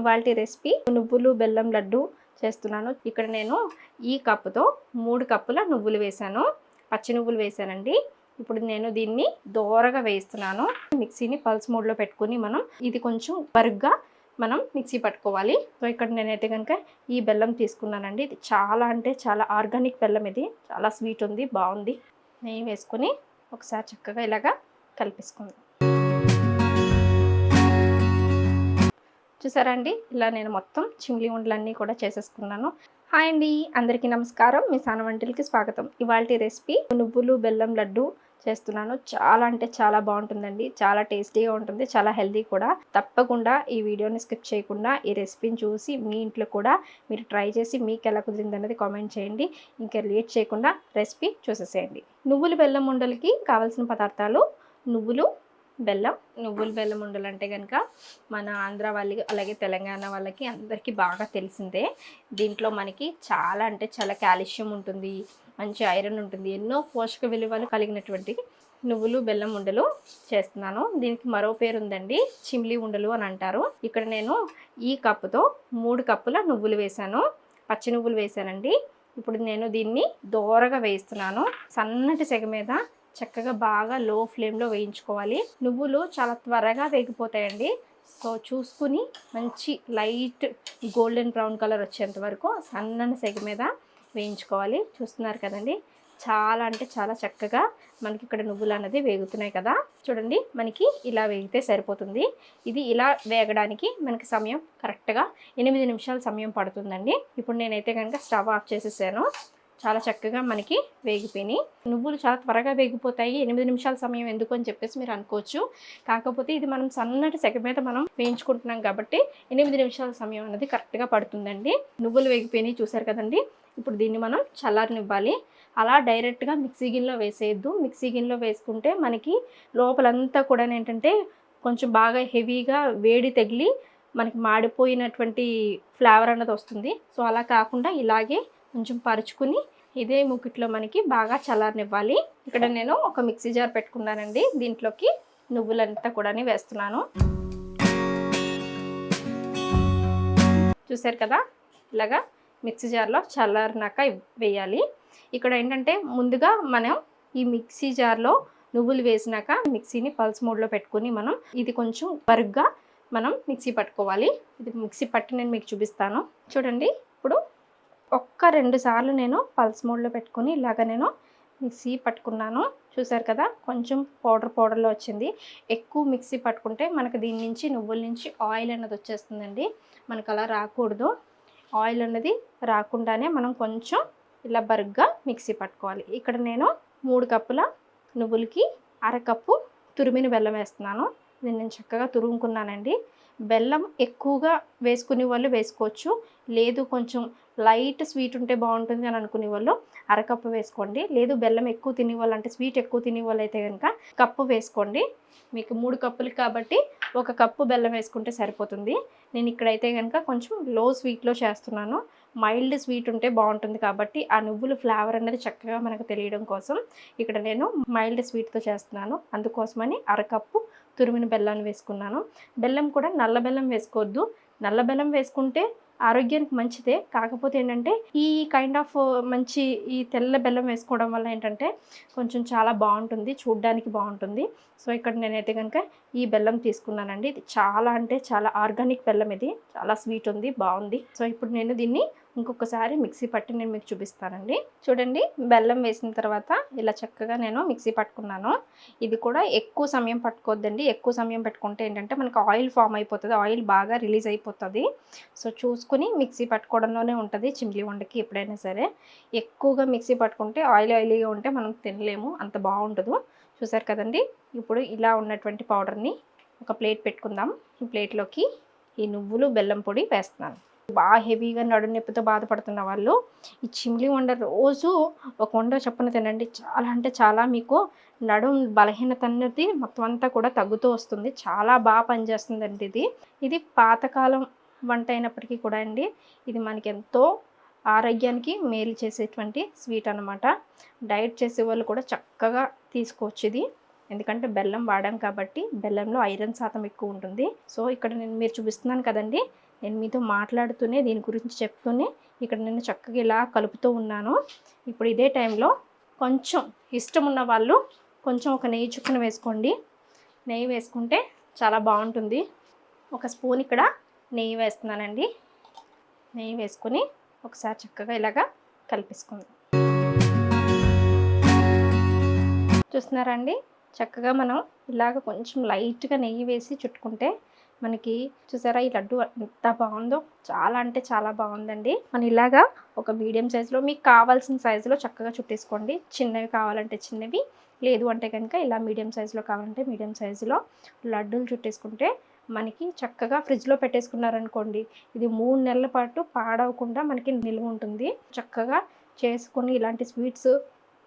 ఇవాళ రెసిపీ నువ్వులు బెల్లం లడ్డు చేస్తున్నాను. ఇక్కడ నేను ఈ కప్పుతో మూడు కప్పుల నువ్వులు వేశాను. పచ్చి నువ్వులు వేశానండి. ఇప్పుడు నేను దీన్ని దోరగా వేస్తున్నాను. మిక్సీని పల్స్ మోడ్లో పెట్టుకుని మనం ఇది కొంచెం బరుగ్గా మనం మిక్సీ పట్టుకోవాలి. సో ఇక్కడ నేనైతే కనుక ఈ బెల్లం తీసుకున్నానండి. ఇది చాలా అంటే చాలా ఆర్గానిక్ బెల్లం ఇది. చాలా స్వీట్ ఉంది బాగుంది. నెయ్యి వేసుకొని ఒకసారి చక్కగా ఇలాగా కలిపేసుకుందాం. చూసారా అండి? ఇలా నేను మొత్తం చిమ్లీ ఉండలన్నీ కూడా చేసేసుకున్నాను. హాయ్ అండి అందరికీ నమస్కారం. మీ సాన వంటలకి స్వాగతం. ఇవాళ రెసిపీ నువ్వులు బెల్లం లడ్డు చేస్తున్నాను. చాలా అంటే చాలా బాగుంటుందండి. చాలా టేస్టీగా ఉంటుంది. చాలా హెల్దీ కూడా. తప్పకుండా ఈ వీడియోని స్కిప్ చేయకుండా ఈ రెసిపీని చూసి మీ ఇంట్లో కూడా మీరు ట్రై చేసి మీకు ఎలా కుదిరింది అనేది కామెంట్ చేయండి. ఇంకా లేట్ చేయకుండా రెసిపీ చూసేసేయండి. నువ్వులు బెల్లం ఉండలకి కావాల్సిన పదార్థాలు నువ్వులు బెల్లం నువ్వుల బెల్లం ఉండలు అంటే కనుక మన ఆంధ్ర వాళ్ళకి అలాగే తెలంగాణ వాళ్ళకి అందరికీ బాగా తెలిసిందే. దీంట్లో మనకి చాలా అంటే చాలా కాల్షియం ఉంటుంది మంచి ఐరన్ ఉంటుంది ఎన్నో పోషక విలువలు కలిగినటువంటి నువ్వులు బెల్లం ఉండలు చేస్తున్నాను. దీనికి మరో పేరు ఉందండి చిమ్లీ ఉండలు అని అంటారు. ఇక్కడ నేను ఈ కప్పుతో మూడు కప్పుల నువ్వులు వేశాను పచ్చి నువ్వులు వేశానండి. ఇప్పుడు నేను దీన్ని దోరగా వేస్తున్నాను సన్నటి సెగ మీద చక్కగా బాగా లో ఫ్లేమ్లో వేయించుకోవాలి. నువ్వులు చాలా త్వరగా వేగిపోతాయండి. సో చూసుకుని మంచి లైట్ గోల్డెన్ బ్రౌన్ కలర్ వచ్చేంత వరకు సన్నని సెగ మీద వేయించుకోవాలి. చూస్తున్నారు కదండి? చాలా అంటే చాలా చక్కగా మనకి ఇక్కడ నువ్వులు అన్నది వేగుతున్నాయి కదా? చూడండి మనకి ఇలా వేగితే సరిపోతుంది. ఇది ఇలా వేగడానికి మనకి సమయం కరెక్ట్గా ఎనిమిది నిమిషాల సమయం పడుతుందండి. ఇప్పుడు నేనైతే కనుక స్టవ్ ఆఫ్ చేసేసాను. చాలా చక్కగా మనకి వేగిపోయినాయి. నువ్వులు చాలా త్వరగా వేగిపోతాయి. ఎనిమిది నిమిషాల సమయం ఎందుకు అని చెప్పేసి మీరు అనుకోవచ్చు. కాకపోతే ఇది మనం సన్నటి సెగ మీద మనం వేయించుకుంటున్నాం కాబట్టి ఎనిమిది నిమిషాల సమయం అనేది కరెక్ట్గా పడుతుందండి. నువ్వులు వేగిపోయినాయి చూసారు కదండి. ఇప్పుడు దీన్ని మనం చల్లారనివ్వాలి. అలా డైరెక్ట్గా మిక్సీ గిన్నెలో వేసేయద్దు. మిక్సీ గిన్నెలో వేసుకుంటే మనకి లోపలంతా కూడా ఏంటంటే కొంచెం బాగా హెవీగా వేడి తగిలి మనకి మాడిపోయినటువంటి ఫ్లేవర్ అన్నది వస్తుంది. సో అలా కాకుండా ఇలాగే కొంచెం పరుచుకుని ఇదే ముకిట్లో మనకి బాగా చల్లారనివ్వాలి. ఇక్కడ నేను ఒక మిక్సీ జార్ పెట్టుకున్నానండి. దీంట్లోకి నువ్వులంతా కూడా వేస్తున్నాను. చూసారు కదా? ఇలాగా మిక్సీ జార్లో చల్లారినాక వేయాలి. ఇక్కడ ఏంటంటే ముందుగా మనం ఈ మిక్సీ జార్లో నువ్వులు వేసినాక మిక్సీని పల్స్ మోడ్లో పెట్టుకుని మనం ఇది కొంచెం బరుగ్గా మనం మిక్సీ పట్టుకోవాలి. ఇది మిక్సీ పట్టి నేను మీకు చూపిస్తాను. చూడండి. ఒక్క రెండు సార్లు నేను పల్స్ మోడ్లో పెట్టుకుని ఇలాగ నేను మిక్సీ పట్టుకున్నాను. చూసారు కదా? కొంచెం పౌడర్ పౌడర్లో వచ్చింది. ఎక్కువ మిక్సీ పట్టుకుంటే మనకు దీని నుంచి నువ్వుల నుంచి ఆయిల్ అన్నది వచ్చేస్తుందండి. మనకు అలా రాకూడదు. ఆయిల్ అన్నది రాకుండానే మనం కొంచెం ఇలా బరుగ్గా మిక్సీ పట్టుకోవాలి. ఇక్కడ నేను మూడు కప్పుల నువ్వులకి అరకప్పు తురిమిన బెల్లం వేస్తున్నాను. దీన్ని నేను చక్కగా తురుముకున్నానండి. బెల్లం ఎక్కువగా వేసుకునే వాళ్ళు వేసుకోవచ్చు. లేదు కొంచెం లైట్ స్వీట్ ఉంటే బాగుంటుంది అని అనుకునే వాళ్ళు అరకప్పు వేసుకోండి. లేదు బెల్లం ఎక్కువ తినే వాళ్ళు అంటే స్వీట్ ఎక్కువ తినే వాళ్ళు అయితే కనుక కప్పు వేసుకోండి. మీకు మూడు కప్పులు కాబట్టి ఒక కప్పు బెల్లం వేసుకుంటే సరిపోతుంది. నేను ఇక్కడైతే కనుక కొంచెం లో స్వీట్లో చేస్తున్నాను. మైల్డ్ స్వీట్ ఉంటే బాగుంటుంది కాబట్టి ఆ నువ్వులు ఫ్లేవర్ అనేది చక్కగా మనకు తెలియడం కోసం ఇక్కడ నేను మైల్డ్ స్వీట్తో చేస్తున్నాను. అందుకోసమని అరకప్పు తురిమిన బెల్లాన్ని వేసుకున్నాను. బెల్లం కూడా నల్ల బెల్లం వేసుకోవద్దు. నల్ల బెల్లం వేసుకుంటే ఆరోగ్యానికి మంచిదే. కాకపోతే ఏంటంటే ఈ కైండ్ ఆఫ్ మంచి ఈ తెల్ల బెల్లం వేసుకోవడం వల్ల ఏంటంటే కొంచెం చాలా బాగుంటుంది చూడ్డానికి బాగుంటుంది. సో ఇక్కడ నేనైతే కనుక ఈ బెల్లం తీసుకున్నానండి. ఇది చాలా అంటే చాలా ఆర్గానిక్ బెల్లం ఇది. చాలా స్వీట్ ఉంది బాగుంది. సో ఇప్పుడు నేను దీన్ని ఇంకొకసారి మిక్సీ పట్టి నేను మీకు చూపిస్తానండి. చూడండి బెల్లం వేసిన తర్వాత ఇలా చక్కగా నేను మిక్సీ పట్టుకున్నాను. ఇది కూడా ఎక్కువ సమయం పట్టుకోవద్దండి. ఎక్కువ సమయం పెట్టుకుంటే ఏంటంటే మనకు ఆయిల్ ఫామ్ అయిపోతుంది. ఆయిల్ బాగా రిలీజ్ అయిపోతుంది. సో చూసుకుని మిక్సీ పట్టుకోవడంలోనే ఉంటుంది చిమ్లీ వండకి ఎప్పుడైనా సరే. ఎక్కువగా మిక్సీ పట్టుకుంటే ఆయిల్ ఆయిలీగా ఉంటే మనం తినలేము. అంత బాగుండదు. చూసారు కదండి? ఇప్పుడు ఇలా ఉన్నటువంటి పౌడర్ని ఒక ప్లేట్ పెట్టుకుందాం. ఈ ప్లేట్లోకి ఈ నువ్వులు బెల్లం పొడి వేస్తున్నాను. బాగా హెవీగా నడు నొప్పితో బాధపడుతున్న వాళ్ళు ఈ చిమ్లీ వండ రోజు ఒక వండ చొప్పున తినండి. చాలా అంటే చాలా మీకు నడుం బలహీనత అనేది మొత్తం అంతా కూడా తగ్గుతూ వస్తుంది. చాలా బాగా పనిచేస్తుందండి ఇది. ఇది పాతకాలం వంట అయినప్పటికీ కూడా అండి ఇది మనకి ఎంతో ఆరోగ్యానికి మేలు చేసేటువంటి స్వీట్ అనమాట డైట్ చేసే వాళ్ళు కూడా చక్కగా తీసుకోవచ్చు ఇది. ఎందుకంటే బెల్లం వాడాం కాబట్టి బెల్లంలో ఐరన్ శాతం ఎక్కువ ఉంటుంది. సో ఇక్కడ నేను మీరు చూపిస్తున్నాను కదండి. నేను మీతో మాట్లాడుతూనే దీని గురించి చెప్తూనే ఇక్కడ నేను చక్కగా ఇలా కలుపుతూ ఉన్నాను. ఇప్పుడు ఇదే టైంలో కొంచెం ఇష్టం ఉన్న వాళ్ళు కొంచెం ఒక నెయ్యి చుక్కన వేసుకోండి. నెయ్యి వేసుకుంటే చాలా బాగుంటుంది. ఒక స్పూన్ ఇక్కడ నెయ్యి వేస్తున్నానండి. నెయ్యి వేసుకొని ఒకసారి చక్కగా ఇలాగా కలిపేసుకుందాం చూస్తున్నారా అండి? చక్కగా మనం ఇలాగ కొంచెం లైట్గా నెయ్యి వేసి చుట్టుకుంటే మనకి చూసారా ఈ లడ్డు ఎంత బాగుందో? చాలా అంటే చాలా బాగుందండి. మనం ఇలాగా ఒక మీడియం సైజులో మీకు కావాల్సిన సైజులో చక్కగా చుట్టేసుకోండి. చిన్నవి కావాలంటే చిన్నవి లేదు అంటే కనుక ఇలా మీడియం సైజులో కావాలంటే మీడియం సైజులో లడ్డూలు చుట్టేసుకుంటే మనకి చక్కగా ఫ్రిడ్జ్లో పెట్టేసుకున్నారనుకోండి ఇది మూడు నెలల పాటు పాడవకుండా మనకి నిల్వ ఉంటుంది. చక్కగా చేసుకొని ఇలాంటి స్వీట్స్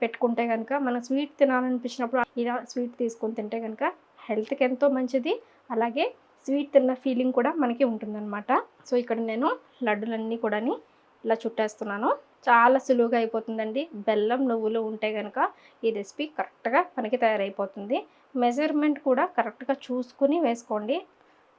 పెట్టుకుంటే కనుక మనం స్వీట్ తినాలనిపించినప్పుడు ఇలా స్వీట్ తీసుకొని తింటే కనుక హెల్త్కి ఎంతో మంచిది. అలాగే స్వీట్ తిన్న ఫీలింగ్ కూడా మనకి ఉంటుందన్నమాట. సో ఇక్కడ నేను లడ్డులన్నీ కూడా ఇలా చుట్టేస్తున్నాను. చాలా సులువుగా అయిపోతుందండి. బెల్లం నువ్వులు ఉంటే కనుక ఈ రెసిపీ కరెక్ట్గా మనకి తయారైపోతుంది. మెజర్మెంట్ కూడా కరెక్ట్గా చూసుకుని వేసుకోండి.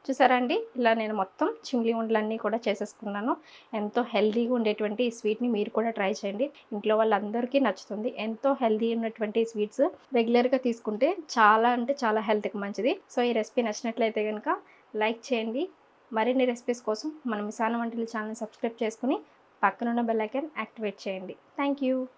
చూసారా అండి ఇలా నేను మొత్తం చిమ్లీ ఉండలన్నీ కూడా చేసేసుకున్నాను. ఎంతో హెల్దీగా ఉండేటువంటి ఈ స్వీట్ని మీరు కూడా ట్రై చేయండి. ఇంట్లో వాళ్ళందరికీ నచ్చుతుంది. ఎంతో హెల్దీ ఉన్నటువంటి స్వీట్స్ రెగ్యులర్గా తీసుకుంటే చాలా అంటే చాలా హెల్త్కి మంచిది. సో ఈ రెసిపీ నచ్చినట్లయితే కనుక లైక్ చేయండి. మరిన్ని రెసిపీస్ కోసం మన మిసాన వంటలు ఛానల్ సబ్స్క్రైబ్ చేసుకుని పక్కనున్న బెల్ ఐకాన్ యాక్టివేట్ చేయండి. Thank you